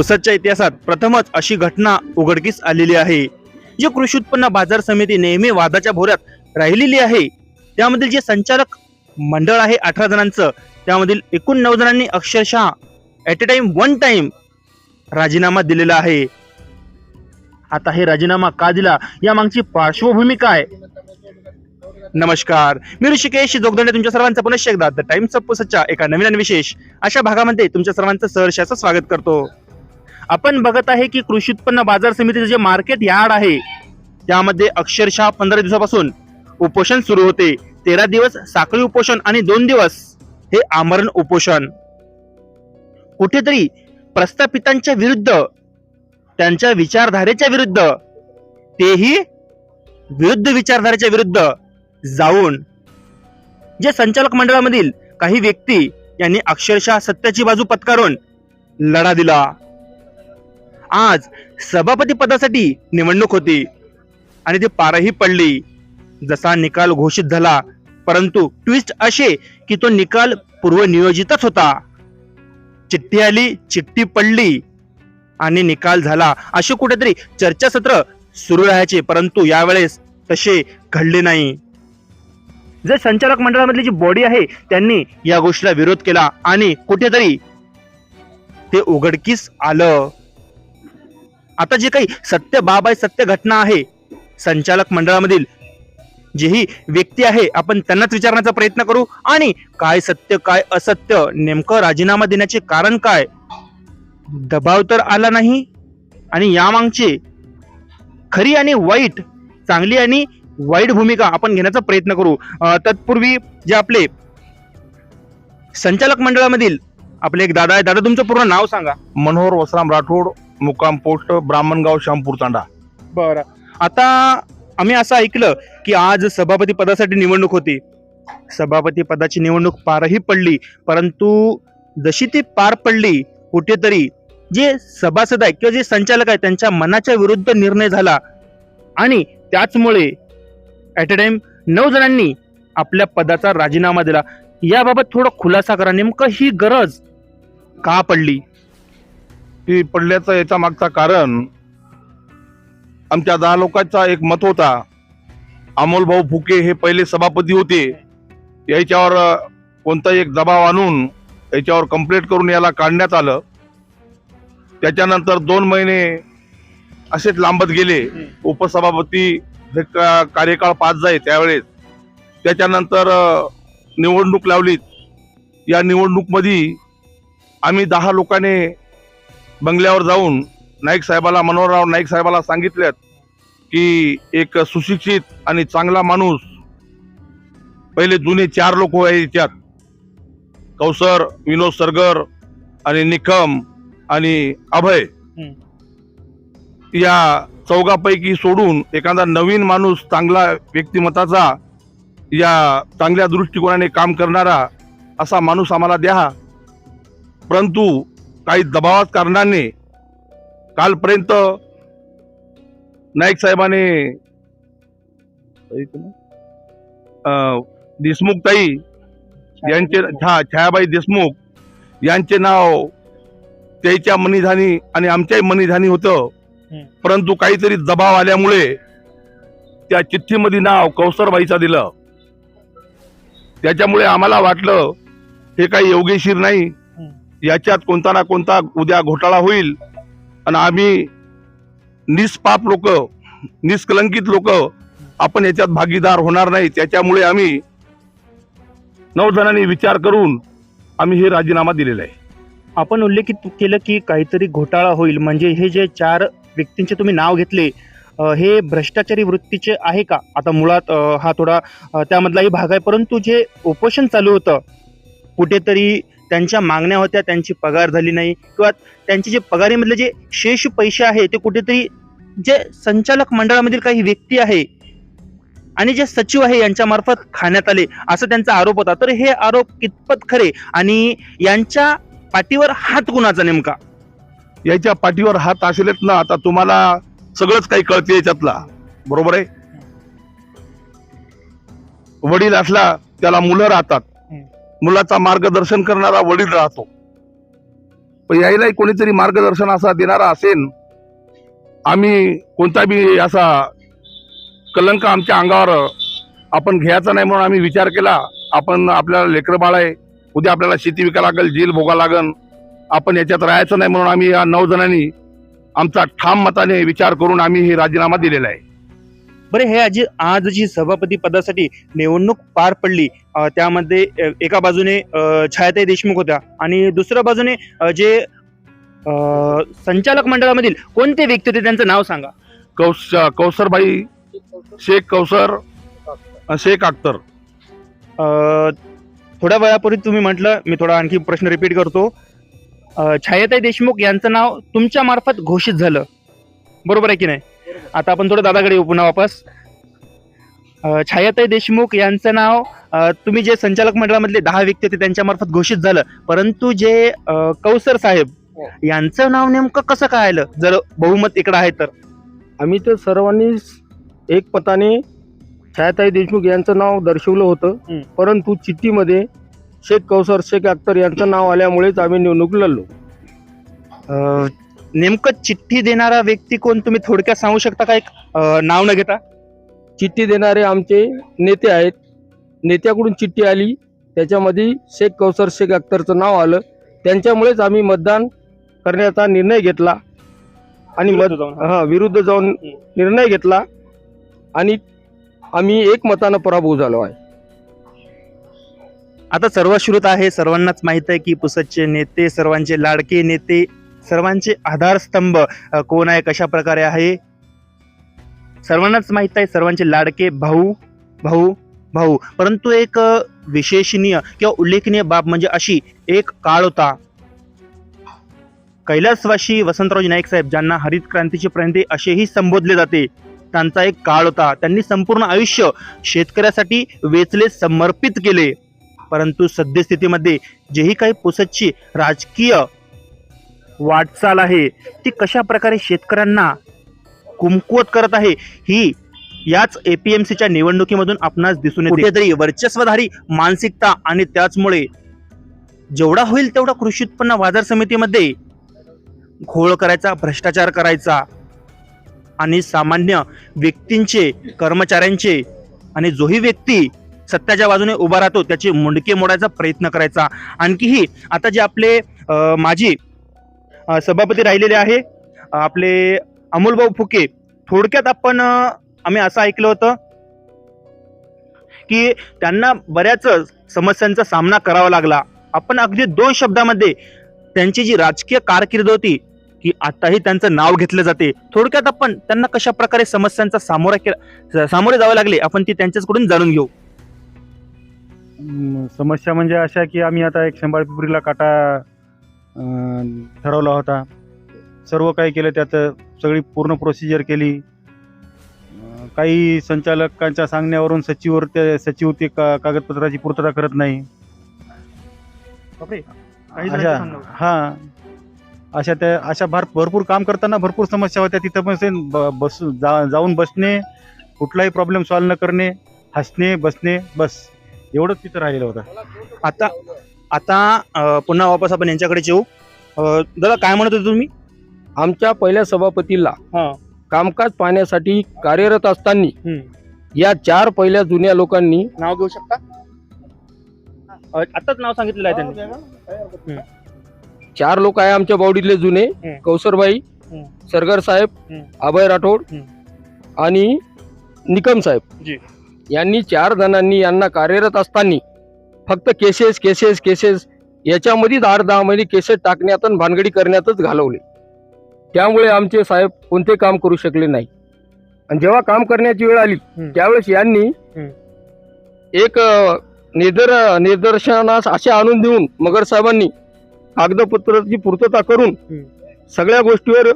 पुसदच्या इतिहासात प्रथमच अशी घटना उघडकीस आलेली आहे. जे कृषी उत्पन्न बाजार समिती नेहमी वादाच्या भोऱ्यात राहिलेली आहे त्यामधील जे संचालक मंडळ आहे अठरा जणांचं त्यामधील एकूण नऊ जणांनी अक्षरशः at a time one time राजीनामा दिलेला आहे. आता हे राजीनामा का दिला? या मागची पार्श्वभूमी काय? नमस्कार. मी ऋषिकेश जोगदंडे तुमच्या सर्वांचं पुनश्च एकदा द टाइम्स ऑफ पुसच्या एका नवीन विशेष अशा भागामध्ये तुमच्या सर्वांचं सहर्षाचं स्वागत करतो. आपण बघत आहे की कृषी उत्पन्न बाजार समितीचं जे मार्केट यार्ड आहे त्यामध्ये अक्षरशः पंधरा दिवसापासून उपोषण सुरू होते. तेरा दिवस साखळी उपोषण आणि दोन दिवस हे आमरण उपोषण. कुठेतरी प्रस्थापितांच्या विरुद्ध त्यांच्या विचारधारेच्या विरुद्ध तेही विरुद्ध विचारधारेच्या विरुद्ध जाऊन जे संचालक मंडळामधील काही व्यक्ती यांनी अक्षरशः सत्याची बाजू पत्कारून लढा दिला. आज सभापती पदासाठी निवडणूक होती. आणि ती पारही पडली. जसा निकाल घोषित झाला परंतु ट्विस्ट असे की तो निकाल पूर्वनियोजितच होता. चिठ्ठी आली चिठ्ठी पडली आणि निकाल झाला. असे कुठेतरी चर्चासत्र सुरू राहायचे परंतु यावेळेस तसे घडले नाही. जे संचालक मंडळामधली जी बॉडी आहे त्यांनी या गोष्टीला विरोध केला आणि कुठेतरी ते उघडकीस आलं. आता जे काही सत्य बाब आहे सत्य घटना आहे संचालक मंडळामधील जेही व्यक्ती आहे आपण त्यांनाच विचारण्याचा प्रयत्न करू. आणि काय सत्य काय असत्य नेमकं राजीनामा देण्याचे कारण काय? दबाव तर आला नाही. आणि यामागचे खरी आणि वाईट चांगली आणि वाईट भूमिका आपण घेण्याचा प्रयत्न करू. तत्पूर्वी जे आपले संचालक मंडळामधील आपले एक दादा आहे दादा तुमचं पूर्ण नाव सांगा. मनोहर वसराम राठोड. मुक्काम पोस्ट ब्राह्मणगाव श्यामपूर तांडा. बरं. आता आम्ही असं ऐकलं की आज सभापती पदासाठी निवडणूक होती. सभापती पदाची निवडणूक पारही पडली परंतु जशी ती पार पडली कुठेतरी जे सभासद आहे किंवा जे संचालक आहे त्यांच्या मनाच्या विरुद्ध निर्णय झाला. आणि त्याचमुळे ॲट अ टाइम नऊ जणांनी आपल्या पदाचा राजीनामा दिला. याबाबत थोडं खुलासा करा नेमकं ही गरज का पडली? ती पडल्याचं याच्या मागचा कारण आमच्या दहा लोकांचा एक मत होता अमोल भाऊ फुके हे पहिले सभापती होते. याच्यावर कोणता कोणताही एक दबाव आणून याच्यावर कंप्लेंट करून याला काढण्यात आलं. त्याच्यानंतर दोन महिने असेच लांबत गेले. उपसभापती हे का- कार्यकाळ पाच जाय त्यावेळेस. त्याच्यानंतर निवडणूक लावलीत. या निवडणूकमध्ये आम्ही दहा लोकांनी बंगल्यावर जाऊन नाईक साहेबाला मनोहरराव नाईक साहेबाला सांगितल्यात की एक सुशिक्षित आणि चांगला माणूस पहिले जुने चार लोक आहे याच्यात कौसर विनोद सरगर आणि निकम आणि अभय. या चौघापैकी सोडून एखादा नवीन माणूस चांगला व्यक्तिमत्वाचा या चांगल्या दृष्टिकोनाने काम करणारा असा माणूस आम्हाला द्या. परंतु काही दबावात कारणाने कालपर्यंत नाईक साहेबाने अं, देशमुख ताई यांचे हा छायाबाई देशमुख यांचे नाव त्याच्या मनीधानी आणि आमच्याही मनीधानी होतं. परंतु काहीतरी दबाव आल्यामुळे त्या चिठ्ठीमध्ये नाव कौसरबाईचा दिलं. त्याच्यामुळे आम्हाला वाटलं हे काही योगेशीर नाही. याच्यात कोणता ना कोणता उद्या घोटाळा होईल. आणि आम्ही निष्पाप लोक निष्कलंकित लोक आपण याच्यात भागीदार होणार नाही त्याच्यामुळे आम्ही नऊ जणांनी विचार करून आम्ही हे राजीनामा दिलेला आहे. आपण उल्लेखित केलं की काहीतरी घोटाळा होईल. म्हणजे हे जे चार व्यक्तींचे तुम्ही नाव घेतले हे भ्रष्टाचारी वृत्तीचे आहे का? आता मुळात हा थोडा त्यामधलाही भाग आहे. परंतु जे उपोषण चालू होतं कुठेतरी त्यांच्या मागण्या होत्या त्यांची पगार झाली नाही किंवा त्यांचे जे पगारीमधले जे शेष पैसे आहे ते कुठेतरी जे संचालक मंडळामधील काही व्यक्ती आहे आणि जे सचिव आहे यांच्यामार्फत खाण्यात आले असं त्यांचा आरोप होता. तर हे आरोप कितपत खरे? आणि यांच्या पाठीवर हात कुणाचा नेमका? याच्या पाठीवर हात असेलच ना आता तुम्हाला सगळंच काही कळते याच्यातला. बरोबर आहे? वडील असला त्याला मुलं राहतात. मुलाचा मार्गदर्शन करणारा वडील राहतो. पण यायलाही कोणीतरी मार्गदर्शन असा देणारा असेल आम्ही कोणता बी असा कलंक आमच्या अंगावर आपण घ्यायचा नाही म्हणून आम्ही विचार केला आपण आपल्याला लेकरं बाळ आहे उद्या आपल्याला शेती विकायला लागेल जेल भोगा लागेल आपण याच्यात राहायचं नाही म्हणून आम्ही या नऊ जणांनी आमचा ठाम मताने विचार करून आम्ही हे राजीनामा दिलेला आहे. बरे हे आजी आज जी सभापती पदासाठी निवडणूक पार पडली. त्यामध्ये एका बाजूने छायाताई देशमुख होत्या आणि दुसऱ्या बाजूने जे संचालक मंडळामधील कोणते व्यक्ती होते त्यांचं नाव सांगा. कौस कौसरबाई शेख कौसर शेख अख्तर. थोड्या वेळापूर्वी तुम्ही म्हटलं मी थोडा आणखी प्रश्न रिपीट करतो. छायाताई देशमुख यांचं नाव तुमच्या मार्फत घोषित झालं. बरोबर आहे की नाही? आता आपण थोडं दादाकडे येऊ पुन्हा वापस. छायाताई देशमुख यांचं नाव तुम्ही जे संचालक मंडळामधले दहा व्यक्ती होते त्यांच्या मार्फत घोषित झालं. परंतु जे कौसर साहेब यांचं नाव नेमकं कसं काय आलं? जर बहुमत इकडं आहे तर. आम्ही तर सर्वांनी एक पताने छायाताई देशमुख यांचं नाव दर्शवलं हं. होतं परंतु चिठ्ठीमध्ये शेख कौसर शेख अख्तर यांचं नाव आल्यामुळेच आम्ही निवडणूक लढलो. नेमकं चिठ्ठी देणारा व्यक्ती कोण? तुम्ही थोडक्यात सांगू शकता का एक अ, नाव न घेता? चिठ्ठी देणारे आमचे नेते आहेत. नेत्याकडून चिठ्ठी आली. त्याच्यामध्ये शेख कौसर शेख अख्तरचं नाव आलं. त्यांच्यामुळेच आम्ही मतदान करण्याचा निर्णय घेतला. आणि मत हा विरुद्ध जाऊन निर्णय घेतला. आणि आम्ही एक मतानं पराभव झालो आहे. आता सर्व श्रुत आहे सर्वांनाच माहीत आहे की पुसदचे नेते सर्वांचे लाडके नेते सर्वांचे आधारस्तंभ कोण आहे कशा प्रकारे आहे? सर्वांनाच माहीत आहे सर्वांचे लाडके भाऊ भाऊ भाऊ. परंतु एक विशेषणीय किंवा उल्लेखनीय बाब म्हणजे अशी एक काळ होता. कैलासवासी वसंतरावजी नाईक साहेब ज्यांना हरित क्रांतीचे प्रणेते असेही संबोधले जाते त्यांचा एक काळ होता. त्यांनी संपूर्ण आयुष्य शेतकऱ्यासाठी वेचले समर्पित केले. परंतु सद्यस्थितीमध्ये जेही काही पुसदची राजकीय वाटचाल आहे. ती कशा प्रकारे शेतकऱ्यांना कुमकुवत करत आहे ही याच एपीएमसीच्या निवडणुकीमधून आपणास दिसून येते. कुठेतरी वर्चस्वधारी मानसिकता आणि त्याचमुळे जेवढा होईल तेवढा कृषी उत्पन्न बाजार समितीमध्ये घोळ करायचा भ्रष्टाचार करायचा आणि सामान्य व्यक्तींचे कर्मचाऱ्यांचे आणि जोही व्यक्ती सत्याच्या बाजूने उभा राहतो त्याचे मुंडके मोडायचा प्रयत्न करायचा. आणखीही आता जे आपले माजी सभापती राहिलेले आहे. आपले अमोलभाऊ फुके थोडक्यात आपण आम्ही असं ऐकलं होतं की त्यांना बऱ्याच समस्यांचा सामना करावा लागला. आपण अगदी दोन शब्दामध्ये त्यांची जी राजकीय कारकीर्द होती की आताही त्यांचं नाव घेतलं जाते. थोडक्यात आपण त्यांना कशा प्रकारे समस्यांचा सामोरा केला सामोरे जावे लागले आपण ती त्यांच्याकडून जाणून घेऊ. समस्या म्हणजे अशा की आम्ही आता एक शंभर पिपरीला काटा ठरवला होता. सर्व काही केलं त्यात सगळी पूर्ण प्रोसिजर केली. काही संचालकांच्या सांगण्यावरून सचिवर ते सचिव ते का कागदपत्राची पूर्तता करत नाही. अशा हा. अशा त्या अशा भार भरपूर काम करताना भरपूर समस्या होत्या. तिथं पण बस जा जाऊन बसणे कुठलाही प्रॉब्लेम सॉल्व्ह न करणे हसणे बसणे बस. एवढंच तिथं राहिलेलं होतं. आता आता पुन्हा वापस आपण यांच्याकडे येऊ दादा काय म्हणत होते तुम्ही आमच्या पहिल्या सभापतीला हा. कामकाज पाहण्यासाठी कार्यरत असताना. या चार पहिल्या जुन्या लोकांनी नाव घेऊ शकता आताच नाव सांगितलेलं आहे त्यांनी चार लोक आहे आमच्या बावडीतले जुने. कौसरबाई. सरगर साहेब. अभय राठोड. आणि निकम साहेब. यांनी चार जणांनी यांना कार्यरत असताना फक्त केसेस केसेस केसेस याच्यामध्येच आठ दहा महिने केसेस टाकण्यात आणि भानगडी करण्यातच घालवले त्यामुळे आमचे साहेब कोणते काम करू शकले नाही आणि जेव्हा काम करण्याची वेळ आली. त्यावेळेस यांनी. एक निदर निदर्शनास असे आणून देऊन मगर साहेबांनी कागदपत्राची पूर्तता करून. सगळ्या गोष्टीवर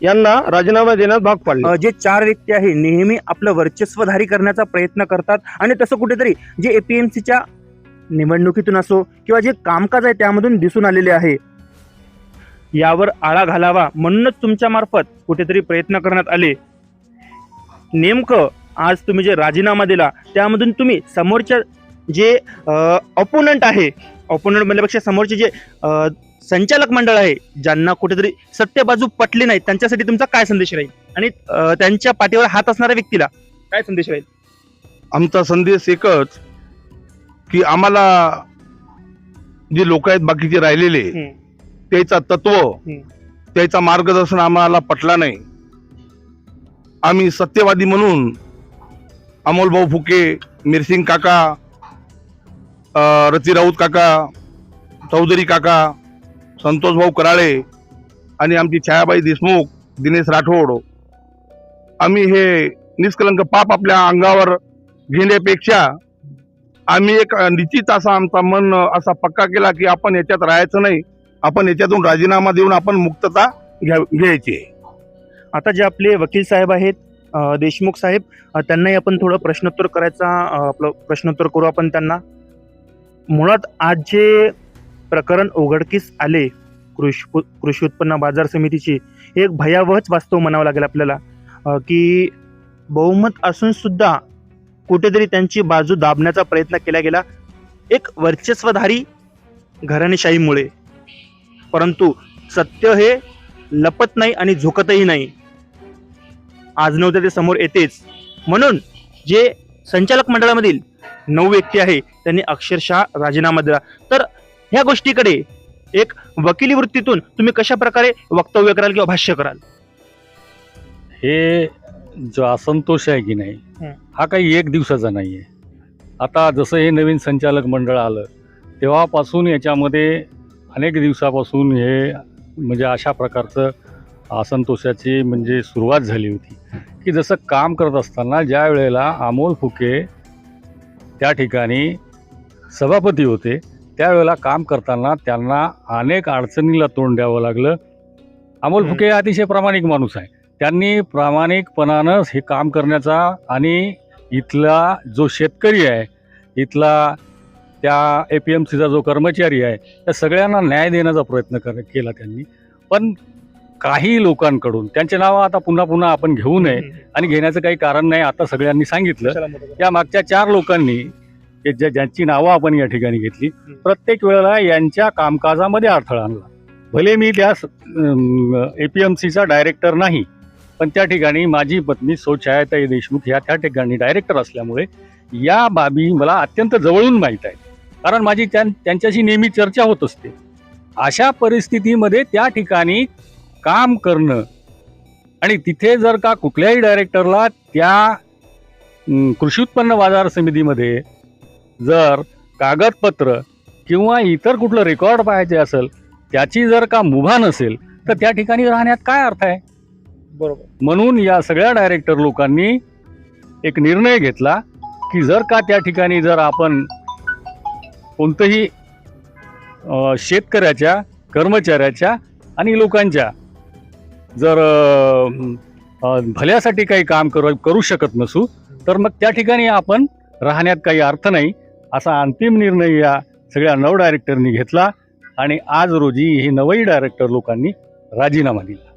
यांना राजीनामा देण्यास भाग पाडले जे चार व्यक्ती आहे नेहमी आपलं वर्चस्वधारी करण्याचा प्रयत्न करतात आणि तसं कुठेतरी जे एपीएमसीच्या निवडणुकीतून असो किंवा जे कामकाज आहे त्यामधून दिसून आलेले आहे. यावर आळा घालावा म्हणूनच तुमच्या मार्फत कुठेतरी प्रयत्न करण्यात आले. नेमकं आज तुम्ही जे राजीनामा दिला त्यामधून तुम्ही समोरच्या जे अपोनंट आहे ऑपोनंट म्हणल्यापेक्षा समोरचे जे संचालक मंडळ आहे ज्यांना कुठेतरी सत्य बाजू पटली नाही त्यांच्यासाठी तुमचा काय संदेश राहील? आणि त्यांच्या पाठीवर हात असणाऱ्या व्यक्तीला काय संदेश राहील? आमचा संदेश एकच की आम्हाला जे लोक आहेत बाकीचे राहिलेले. त्याचा तत्व त्याचा मार्गदर्शन आम्हाला पटला नाही आम्ही सत्यवादी म्हणून अमोल भाऊ फुके मिरसिंग काका रती राऊत काका चौधरी काका संतोष भाऊ कराळे आणि आमची छायाबाई देशमुख दिनेश राठोड आम्ही हे निष्कलंक पाप आपल्या अंगावर घेण्यापेक्षा आम्ही एक निश्चित असा आमचा मन असा पक्का केला की आपण याच्यात राहायचं नाही. आपण याच्यातून राजीनामा देऊन आपण मुक्तता घ्या- घ्यायची. आहे. आता जे आपले वकील साहेब आहेत देशमुख साहेब त्यांनाही आपण थोडं प्रश्नोत्तर करायचा आपलं प्रश्नोत्तर करू आपण त्यांना. मुळात आज जे प्रकरण उघडकीस आले कृषी कृषी उत्पन्न बाजार समितीची हे एक भयावहच वास्तव म्हणावं लागेल आपल्याला. की बहुमत असून सुद्धा कुठेतरी त्यांची बाजू दाबण्याचा प्रयत्न केला गेला. एक वर्चस्वधारी घराणेशाहीमुळे. परंतु सत्य हे लपत नाही आणि झुकतही नाही. आज नव्हते ते समोर येतेच. म्हणून जे संचालक मंडळामधील नऊ व्यक्ती आहे त्यांनी अक्षरशः राजीनामा दिला. तर ह्या गोष्टीकडे एक वकिली वृत्तीतून तुम्ही कशा प्रकारे वक्तव्य कराल किंवा भाष्य कराल? हे जो असंतोष आहे की नाही हं. काही एक दिवसाचा नाही आहे आता जसं हे नवीन संचालक मंडळ आलं तेव्हापासून याच्यामध्ये अनेक दिवसापासून हे म्हणजे अशा प्रकारचं असंतोषाची म्हणजे सुरुवात झाली होती की जसं काम करत असताना ज्या वेळेला अमोल फुके त्या ठिकाणी सभापती होते त्यावेळेला काम करताना त्यांना अनेक अडचणीला तोंड द्यावं लागलं अमोल हं. फुके अतिशय प्रामाणिक माणूस आहे त्यांनी प्रामाणिकपणानं हे काम करण्याचा आणि इथला जो शेतकरी आहे इथला त्या ए पी एम सीचा जो कर्मचारी आहे त्या सगळ्यांना न्याय देण्याचा प्रयत्न कर केला त्यांनी. पण काही लोकांकडून त्यांचे नावं आता पुन्हा पुन्हा आपण घेऊ नये आणि घेण्याचं काही कारण नाही आता सगळ्यांनी सांगितलं. या मागच्या चार लोकांनी की ज्या ज्यांची नावं आपण या ठिकाणी घेतली प्रत्येक वेळेला यांच्या कामकाजामध्ये अडथळा आणला. भले मी त्या ए पी एम सीचा डायरेक्टर नाही पण त्या ठिकाणी माझी पत्नी सौछायाताई देशमुख ह्या त्या ठिकाणी डायरेक्टर असल्यामुळे या बाबी मला अत्यंत जवळून माहीत आहेत. कारण माझी त्यां त्यांच्याशी नेहमी चर्चा होत असते. अशा परिस्थितीमध्ये त्या ठिकाणी काम करणं आणि तिथे जर का कुठल्याही डायरेक्टरला त्या कृषी उत्पन्न बाजार समितीमध्ये जर कागदपत्र किंवा इतर कुठलं रेकॉर्ड पाहायचे असेल त्याची जर का मुभा नसेल तर त्या ठिकाणी राहण्यात काय अर्थ आहे? बरोबर. म्हणून या सगळ्या डायरेक्टर लोकांनी एक निर्णय घेतला की जर का त्या ठिकाणी जर आपण कोणतंही शेतकऱ्याच्या कर्मचाऱ्याच्या आणि लोकांच्या जर भल्यासाठी काही काम करू करू शकत नसू तर मग त्या ठिकाणी आपण राहण्यात काही अर्थ नाही असा अंतिम निर्णय या सगळ्या नऊ डायरेक्टरनी घेतला आणि आज रोजी हे नवही डायरेक्टर लोकांनी राजीनामा दिला.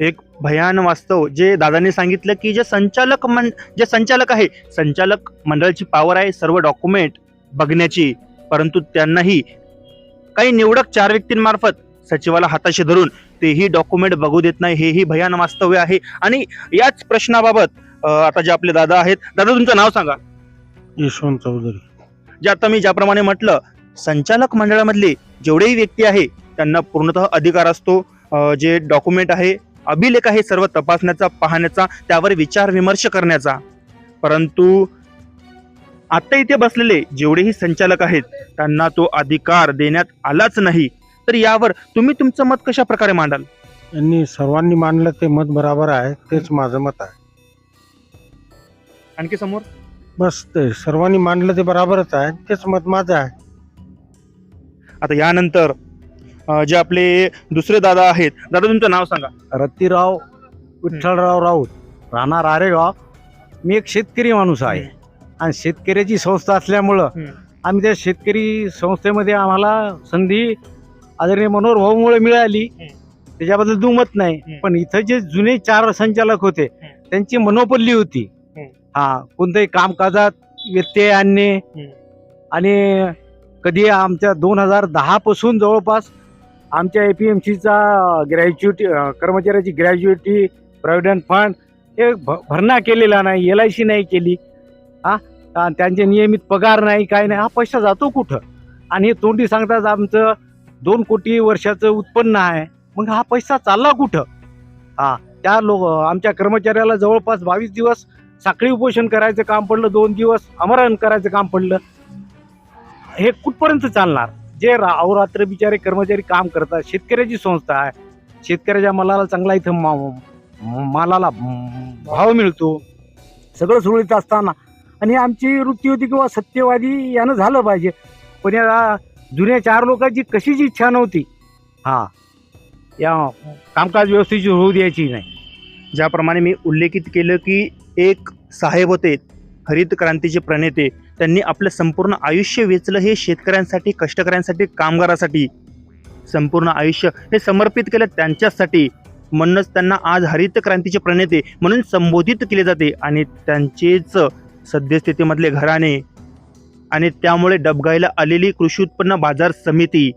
एक भयान वास्तव जे दादांनी सांगितलं की जे संचालक मं जे संचालक आहे संचालक मंडळाची पॉवर आहे सर्व डॉक्युमेंट बघण्याची. परंतु त्यांनाही काही निवडक चार व्यक्तींमार्फत सचिवाला हाताशी धरून तेही डॉक्युमेंट बघू देत नाही हेही भयान वास्तव्य आहे. आणि याच प्रश्नाबाबत आता जे आपले दादा आहेत दादा तुमचं नाव सांगा. यशवंत चौधरी. जे आता मी ज्याप्रमाणे म्हटलं संचालक मंडळामधले जेवढेही व्यक्ती आहे त्यांना पूर्णतः अधिकार असतो. जे डॉक्युमेंट आहे अभिलेख आहे सर्व तपासण्याचा पाहण्याचा त्यावर विचार विमर्श करण्याचा. परंतु आता इथे बसलेले जेवढेही संचालक आहेत त्यांना तो अधिकार देण्यात आलाच नाही. तर यावर तुम्ही तुमचं मत कशा प्रकारे मांडाल? यांनी सर्वांनी मानलं ते मत बराबर आहे तेच माझं मत आहे. आणखी समोर? बस ते सर्वांनी मानलं ते बराबरच आहे तेच मत माझं आहे. आता यानंतर अं, जे आपले दुसरे दादा आहेत दादा तुमचं नाव सांगा रत्तीराव विठ्ठलराव राऊत राहणार आरेगाव मी एक शेतकरी माणूस आहे आणि शेतकऱ्याची संस्था असल्यामुळं हम्म. आम्ही त्या शेतकरी संस्थेमध्ये आम्हाला संधी आदरणीय मनोहर भाऊमुळे मिळाली हम्म. त्याच्याबद्दल दुमत नाही. पण इथं जे जुने चार संचालक होते त्यांची मनोपल्ली होती हम्म. हा कोणत्याही कामकाजात व्यत्यय आणणे हम्म. आणि कधी आमच्या दोन हजार दहा पासून जवळपास आमच्या ए पी एम सीचा ग्रॅज्युएटी कर्मचाऱ्याची ग्रॅज्युएटी प्रॉव्हिडंट फंड हे भ भरणा केलेला नाही एल आय सी नाही केली. हा त्यांचे नियमित पगार नाही काय नाही. हा पैसा जातो कुठं? आणि हे तोंडी सांगतात आमचं दोन कोटी वर्षाचं उत्पन्न आहे. मग हा पैसा चालला कुठं? हा त्या लोक आमच्या कर्मचाऱ्याला जवळपास बावीस दिवस साखळी उपोषण करायचं काम पडलं दोन दिवस अमरण करायचं काम पडलं. हे कुठपर्यंत चालणार? जे रा अहोरात्र बिचारे कर्मचारी काम करतात शेतकऱ्याची संस्था आहे. शेतकऱ्याच्या मालाला चांगला इथं मा मालाला भाव मिळतो. सगळं सुरळीत असताना. आणि आमची वृत्ती होती किंवा सत्यवादी यानं झालं पाहिजे. पण या जुन्या चार लोकांची कशीच इच्छा नव्हती. हा. या कामकाज व्यवस्थेची होऊ द्यायची नाही. ज्याप्रमाणे मी उल्लेखित केलं की एक साहेब होते हरित क्रांतीचे प्रणेते त्यांनी आपलं संपूर्ण आयुष्य वेचलं हे शेतकऱ्यांसाठी कष्टकऱ्यांसाठी कामगारासाठी. संपूर्ण आयुष्य हे समर्पित केलं त्यांच्यासाठी. म्हणूनच त्यांना आज हरित क्रांतीचे प्रणेते म्हणून संबोधित केले जाते आणि त्यांचेच सद्यस्थितीमधले घराणे आणि त्यामुळे डबगाईला आलेली कृषी उत्पन्न बाजार समिती.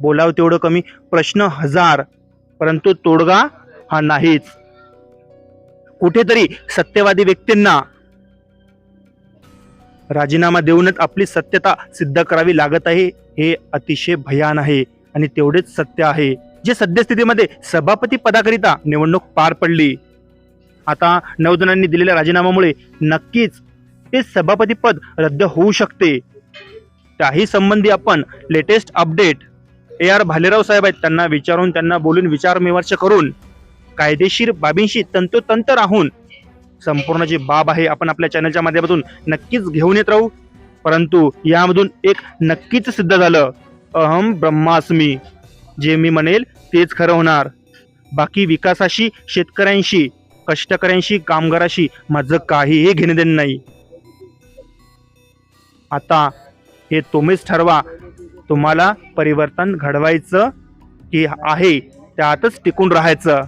बोलावं तेवढं कमी प्रश्न हजार परंतु तोडगा हा नाहीच. कुठेतरी सत्यवादी व्यक्तींना राजीनामा देऊनच आपली सत्यता सिद्ध करावी लागत आहे हे अतिशय भयान आहे आणि तेवढेच सत्य आहे जे सद्यस्थितीमध्ये सभापती पदाकरिता निवडणूक पार पडली. आता नऊ जणांनी दिलेल्या राजीनाम्यामुळे नक्कीच ते सभापती पद रद्द होऊ शकते. त्याही संबंधी आपण latest update A R Bhalerao साहेब आहेत त्यांना विचारून त्यांना बोलून विचारविमर्श करून कायदेशीर बाबींशी तंतोतंत राहून संपूर्ण जी बाब आहे आपण आपल्या चॅनलच्या माध्यमातून नक्कीच घेऊन येत राहू. परंतु यामधून एक नक्कीच सिद्ध झालं. अहम ब्रह्मास्मी. जे मी म्हणेल तेच खरं होणार. बाकी विकासाशी शेतकऱ्यांशी कष्टकऱ्यांशी कामगाराशी माझं काहीही घेणे देणं नाही. आता हे तुम्हीच ठरवा. तुम्हाला परिवर्तन घडवायचं की आहे त्यातच टिकून राहायचं.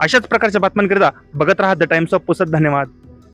अशाच प्रकारच्या बातम्यांकरिता बघत राहा द टाइम्स ऑफ पुसत धन्यवाद.